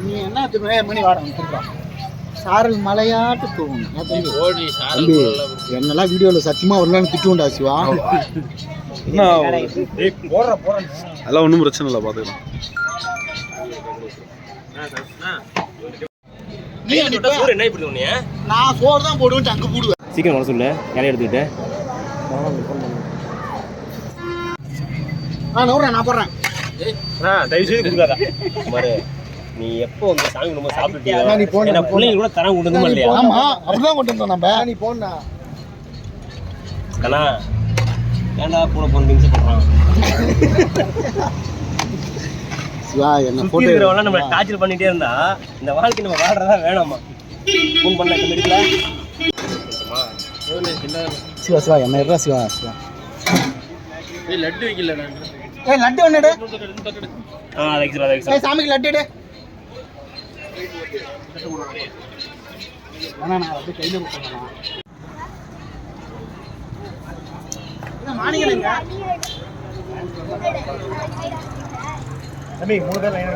நீ என்ன மணி வாடகை சாரல் மலையாட்டு தூங்கணும் என்னெல்லாம் வீடியோவில் சத்தியமாக வரலான்னு திட்டுவோண்டா சிவா? அதெல்லாம் ஒன்றும் பிரச்சனை இல்லை பார்த்துக்கலாம் நான் சோறு தான் போடுவேன் அங்கே போடுவேன். சீக்கிரம் வர சொல்லு. இலைய எடுத்துக்கிட்டு. நான் நவுறேன் நான் போடுறேன். தயவு செய்து கொடுக்காதா. நீ எப்போ வந்து சாமி கும்பிட்டு சாப்பிட்டுட்டியோ அண்ணா, நீ போன, பிள்ளைங்க கூட தரம் கொண்டு வந்து இல்லையா? ஆமா அப்படிதான் கொண்டு வந்தோம் நம்ம நீ போனா கண்ணா ஏன்டா கூட போன நிமிஷம் பண்றான் சிவா என்ன போட்டு நம்ம டார்ச்சர் பண்ணிட்டே இருந்தா இந்த வாழ்க்கை நம்ம வாழ்றதா வேணாமா? ஃபோன் பண்ண இந்த மெடிக்கல சிவா சிவா என்ன இருடா சிவா சிவா. லட்டு வைக்கல ஏய் லட்டு ஆ ஏய் சாமிக்கு லட்டு எடு. வேணா நான் அப்படியே கையில் கொடுத்துருவேன் மாணிக்கலைங்க தம்பி மூணு பேர் லைன்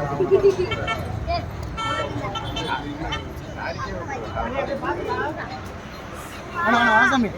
ஆனா ஆனா வாசாமி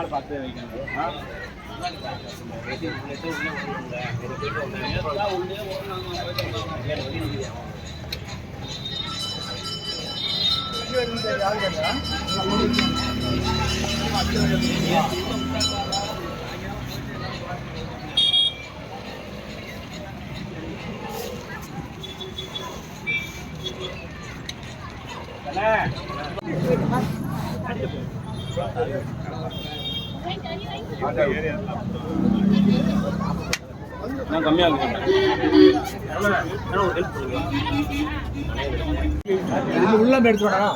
ஆள் பார்த்து வைக்கணும். இருக்கு ஒரு ஹெல்ப் பண்ணுங்க உள்ள எடுத்து வேணா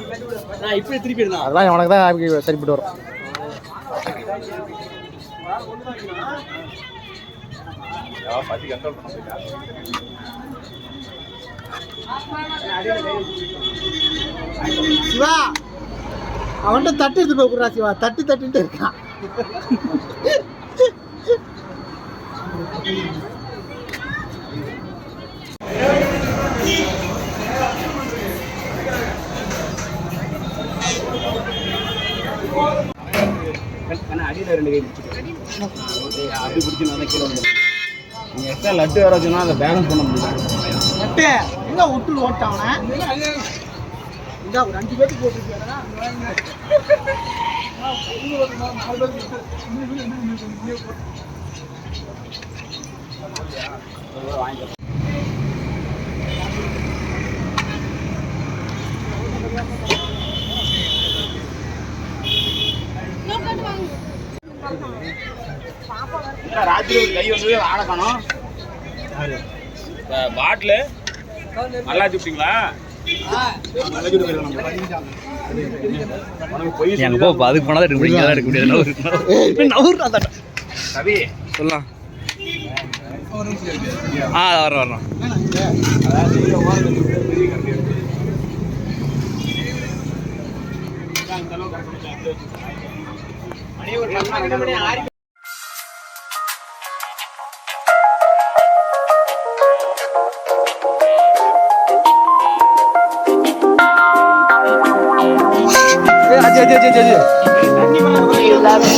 நான் இப்படி திருப்பி இருந்தா அதெல்லாம் உனக்கு தான் சரிப்பட்டு வரும். சிவா அவன்கிட்ட தட்டு எடுத்து போய் சிவா. தட்டு தட்டுன்ட்டு இருக்கான். அடியில் ரெண்டு கை பிடிச்சிட்டு அப்படி பிடிச்சி நான் கீழே வந்து நீங்கள் எக்ஸ்ட்ரா லட்டு வர வச்சுன்னா அதை பேலன்ஸ் பண்ண முடியாது. லட்டு எங்கே விட்டு ஓட்டாவன இந்த ஒரு அஞ்சு பேருக்கு போட்டுருக்கா ராத்திரி ஒரு கை வந்து ஆட காணும் பாட்டில்? நல்லா சுட்டிங்களா எங்க போ அதுக்கு போனா எடுக்க முடியும் எடுக்க முடியாது. கவி சொல்லலாம் ஆ வரோம் வரோம் அதாவது இந்த ஓரத்தில் இருக்கிற பெரிய கம்பி